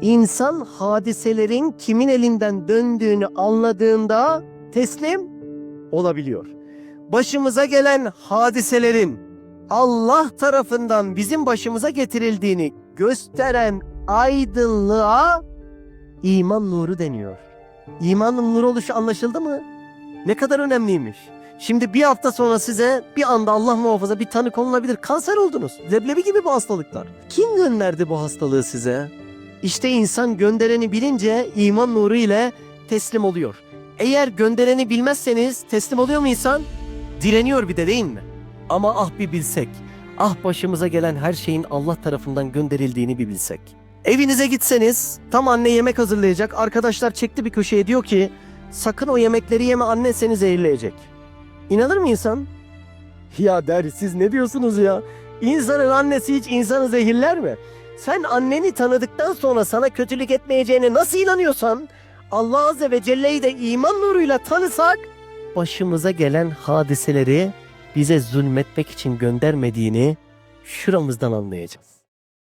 İnsan hadiselerin kimin elinden döndüğünü anladığında teslim olabiliyor. Başımıza gelen hadiselerin Allah tarafından bizim başımıza getirildiğini gösteren aydınlığa iman nuru deniyor. İmanın nur oluşu anlaşıldı mı? Ne kadar önemliymiş. Şimdi bir hafta sonra size bir anda Allah muhafaza bir tanı konulabilir. Kanser oldunuz. Leblebi gibi bu hastalıklar. Kim gönderdi bu hastalığı size? İşte insan göndereni bilince iman nuru ile teslim oluyor. Eğer göndereni bilmezseniz teslim oluyor mu insan? Direniyor bir de değil mi? Ama ah bir bilsek. Ah başımıza gelen her şeyin Allah tarafından gönderildiğini bir bilsek. Evinize gitseniz tam anne yemek hazırlayacak. Arkadaşlar çekti bir köşeye diyor ki sakın o yemekleri yeme anne seni zehirleyecek. İnanır mı insan? Ya der siz ne diyorsunuz ya? İnsanın annesi hiç insanı zehirler mi? Sen anneni tanıdıktan sonra sana kötülük etmeyeceğine nasıl inanıyorsan Allah Azze ve Celle'yi de iman nuruyla tanısak başımıza gelen hadiseleri bize zulmetmek için göndermediğini şuramızdan anlayacağız.